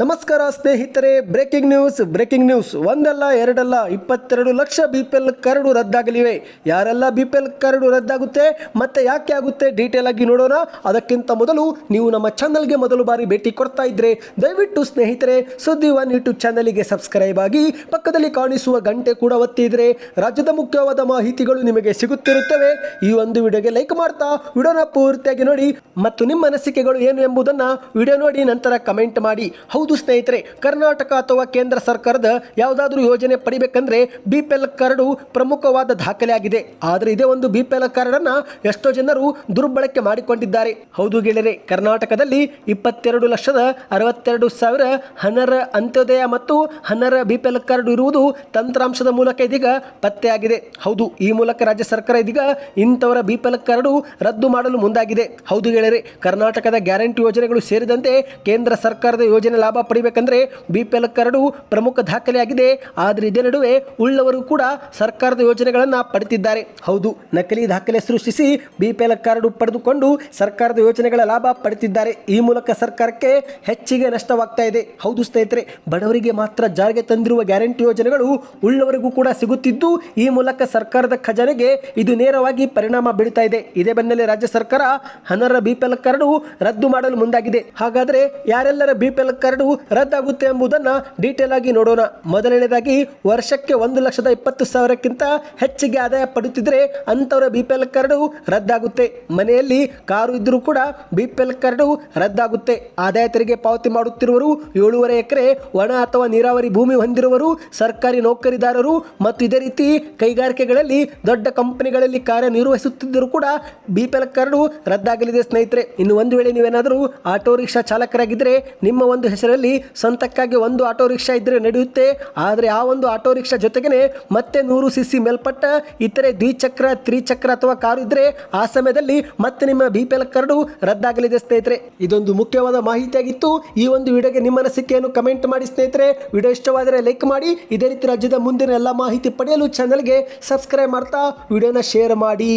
ನಮಸ್ಕಾರ ಸ್ನೇಹಿತರೆ breaking news breaking news ಒಂದಲ್ಲ, ಎರಡಲ್ಲ, ಇಪ್ಪತ್ತೆರಡು lakh B P L card ರದ್ದಾಗಲಿವೆ. ಯಾರೆಲ್ಲ ಬಿ ಪಿ ಎಲ್ ಕರಡು ರದ್ದಾಗುತ್ತೆ, ಮತ್ತೆ ಯಾಕೆ ಆಗುತ್ತೆ ಡೀಟೇಲ್ ಆಗಿ ನೋಡೋಣ. ಅದಕ್ಕಿಂತ ಮೊದಲು ನೀವು ನಮ್ಮ ಚಾನಲ್ಗೆ ಮೊದಲು ಬಾರಿ ಭೇಟಿ ಕೊಡ್ತಾ ಇದ್ರೆ, ದಯವಿಟ್ಟು ಸ್ನೇಹಿತರೆ, ಸುದ್ದಿ ಒನ್ ಯೂಟ್ಯೂಬ್ ಚಾನಲಿಗೆ ಸಬ್ಸ್ಕ್ರೈಬ್ ಆಗಿ, ಪಕ್ಕದಲ್ಲಿ ಕಾಣಿಸುವ ಗಂಟೆ ಕೂಡ ಒತ್ತಿದ್ರೆ, ರಾಜ್ಯದ ಮುಖ್ಯವಾದ ಮಾಹಿತಿಗಳು ನಿಮಗೆ ಸಿಗುತ್ತಿರುತ್ತವೆ. ಈ ಒಂದು ವಿಡಿಯೋಗೆ ಲೈಕ್ ಮಾಡ್ತಾ, ವಿಡಿಯೋನ ಪೂರ್ತಿಯಾಗಿ ನೋಡಿ, ಮತ್ತು ನಿಮ್ಮ ಅನಿಸಿಕೆಗಳು ಏನು ಎಂಬುದನ್ನು ವಿಡಿಯೋ ನೋಡಿ, ನಂತರ ಕಮೆಂಟ್ ಮಾಡಿ. ಹೌದು ಸ್ನೇಹಿತರೆ, ಕರ್ನಾಟಕ ಅಥವಾ ಕೇಂದ್ರ ಸರ್ಕಾರದ ಯಾವುದಾದ್ರೂ ಯೋಜನೆ ಪಡಿಬೇಕಂದ್ರೆ ಬಿ ಪಿ ಎಲ್ ಕಾರ್ಡು ಪ್ರಮುಖವಾದ ದಾಖಲೆ ಆಗಿದೆ. ಆದರೆ ಇದೇ ಒಂದು ಬಿ ಪಿ ಎಲ್ ಕಾರ್ಡನ್ನು ಎಷ್ಟೋ ಜನರು ದುರ್ಬಳಕೆ ಮಾಡಿಕೊಂಡಿದ್ದಾರೆ. ಹೌದು ಗೆಳೆಯರೆ, ಕರ್ನಾಟಕದಲ್ಲಿ ಇಪ್ಪತ್ತೆರಡು ಲಕ್ಷದ ಅರವತ್ತೆರಡು ಸಾವಿರ ಹನರ ಅಂತ್ಯೋದಯ ಮತ್ತು ಹನರ ಬಿ ಪಿ ಎಲ್ ಕಾರ್ಡ್ ಇರುವುದು ತಂತ್ರಾಂಶದ ಮೂಲಕ ಇದೀಗ ಪತ್ತೆಯಾಗಿದೆ. ಹೌದು, ಈ ಮೂಲಕ ರಾಜ್ಯ ಸರ್ಕಾರ ಇದೀಗ ಇಂಥವರ ಬಿ ಪಿ ಎಲ್ ಕಾರ್ಡು ರದ್ದು ಮಾಡಲು ಮುಂದಾಗಿದೆ. ಹೌದು ಗೆಳೆಯರೆ, ಕರ್ನಾಟಕದ ಗ್ಯಾರಂಟಿ ಯೋಜನೆಗಳು ಸೇರಿದಂತೆ ಕೇಂದ್ರ ಸರ್ಕಾರದ ಯೋಜನೆ ಲಾಭ ಪಡಿಬೇಕಂದ್ರೆ ಬಿ ಪಿ ಎಲ್ ಕಾರ್ಡು ಪ್ರಮುಖ ದಾಖಲೆಯಾಗಿದೆ. ಆದರೆ ಇದೇ ನಡುವೆ ಉಳ್ಳವರು ಕೂಡ ಸರ್ಕಾರದ ಯೋಜನೆಗಳನ್ನು ಪಡೆದಿದ್ದಾರೆ. ಹೌದು, ನಕಲಿ ದಾಖಲೆ ಸೃಷ್ಟಿಸಿ ಬಿ ಪಿ ಕಾರ್ಡು ಪಡೆದುಕೊಂಡು ಸರ್ಕಾರದ ಯೋಜನೆಗಳ ಲಾಭ ಪಡೆದಿದ್ದಾರೆ. ಈ ಮೂಲಕ ಸರ್ಕಾರಕ್ಕೆ ಹೆಚ್ಚಿಗೆ ನಷ್ಟವಾಗ್ತಾ ಇದೆ. ಹೌದು ಸ್ನೇಹಿತರೆ, ಬಡವರಿಗೆ ಮಾತ್ರ ಜಾರಿಗೆ ತಂದಿರುವ ಗ್ಯಾರಂಟಿ ಯೋಜನೆಗಳು ಉಳ್ಳವರಿಗೂ ಕೂಡ ಸಿಗುತ್ತಿದ್ದು, ಈ ಮೂಲಕ ಸರ್ಕಾರದ ಖಜಾನೆಗೆ ಇದು ನೇರವಾಗಿ ಪರಿಣಾಮ ಬೀಳ್ತಾ ಇದೆ. ಇದೇ ಬೆನ್ನಲ್ಲೇ ರಾಜ್ಯ ಸರ್ಕಾರ ಹನರ ಬಿ ಪಿ ಕಾರ್ಡು ರದ್ದು ಮಾಡಲು ಮುಂದಾಗಿದೆ. ಹಾಗಾದರೆ ಯಾರೆಲ್ಲರ ಬಿ ಪಿ ಕಾರ್ಡು ರದ್ದಾಗುತ್ತೆ ಎಂಬುದನ್ನು ಡೀಟೇಲ್ ಆಗಿ ನೋಡೋಣ. ಮೊದಲನೇದಾಗಿ ವರ್ಷಕ್ಕೆ ಒಂದು ಲಕ್ಷದ ಇಪ್ಪತ್ತು ಸಾವಿರಕ್ಕಿಂತ ಹೆಚ್ಚಿಗೆ ಆದಾಯ ಪಡುತ್ತಿದ್ರೆ ಅಂಥವರ ಬಿ ಪಿ ಎಲ್ ಕಾರ್ಡು ರದ್ದಾಗುತ್ತೆ. ಮನೆಯಲ್ಲಿ ಕಾರು ಇದ್ದರೂ ಕೂಡ ಬಿ ಪಿ ಎಲ್ ಕಾರ್ಡು ರದ್ದಾಗುತ್ತೆ. ಆದಾಯ ತೆರಿಗೆ ಪಾವತಿ ಮಾಡುತ್ತಿರುವರು ಏಳೂವರೆ ಎಕರೆ ಒಣ ಅಥವಾ ನೀರಾವರಿ ಭೂಮಿ ಹೊಂದಿರುವರು ಸರ್ಕಾರಿ ನೌಕರಿದಾರರು ಮತ್ತು ಇದೇ ರೀತಿ ಕೈಗಾರಿಕೆಗಳಲ್ಲಿ ದೊಡ್ಡ ಕಂಪನಿಗಳಲ್ಲಿ ಕಾರ್ಯನಿರ್ವಹಿಸುತ್ತಿದ್ದರೂ ಕೂಡ ಬಿ ಪಿ ಎಲ್ ಕಾರ್ಡು ರದ್ದಾಗಲಿದೆ ಸ್ನೇಹಿತರೆ. ಇನ್ನು ಒಂದು ವೇಳೆ ನೀವೇನಾದರೂ ಆಟೋ ರಿಕ್ಷಾ ಚಾಲಕರಾಗಿದ್ದರೆ ನಿಮ್ಮ ಒಂದು ಹೆಸರಲ್ಲಿ ಸ್ವಂತಕ್ಕಾಗಿ ಒಂದು ಆಟೋ ರಿಕ್ಷಾ ಇದ್ದರೆ ನಡೆಯುತ್ತೆ. ಆದರೆ ಆ ಒಂದು ಆಟೋ ರಿಕ್ಷಾ ಜೊತೆಗೇ ಮತ್ತೆ ನೂರು ಸಿ ಸಿ ಮೇಲ್ಪಟ್ಟ ಇತರೆ ದ್ವಿಚಕ್ರ, ತ್ರಿಚಕ್ರ ಅಥವಾ ಕಾರು ಇದ್ದರೆ ಆ ಸಮಯದಲ್ಲಿ ಮತ್ತೆ ನಿಮ್ಮ ಬಿ ಪಿ ಎಲ್ ಕಾರ್ಡು ರದ್ದಾಗಲಿದೆ ಸ್ನೇಹಿತರೆ. ಇದೊಂದು ಮುಖ್ಯವಾದ ಮಾಹಿತಿಯಾಗಿತ್ತು. ಈ ಒಂದು ವಿಡಿಯೋಗೆ ನಿಮ್ಮ ಅನಿಸಿಕೆಯನ್ನು ಕಮೆಂಟ್ ಮಾಡಿ ಸ್ನೇಹಿತರೆ. ವಿಡಿಯೋ ಇಷ್ಟವಾದರೆ ಲೈಕ್ ಮಾಡಿ. ಇದೇ ರೀತಿ ರಾಜ್ಯದ ಮುಂದಿನ ಎಲ್ಲ ಮಾಹಿತಿ ಪಡೆಯಲು ಚಾನಲ್ಗೆ ಸಬ್ಸ್ಕ್ರೈಬ್ ಮಾಡ್ತಾ ವಿಡಿಯೋನ ಶೇರ್ ಮಾಡಿ.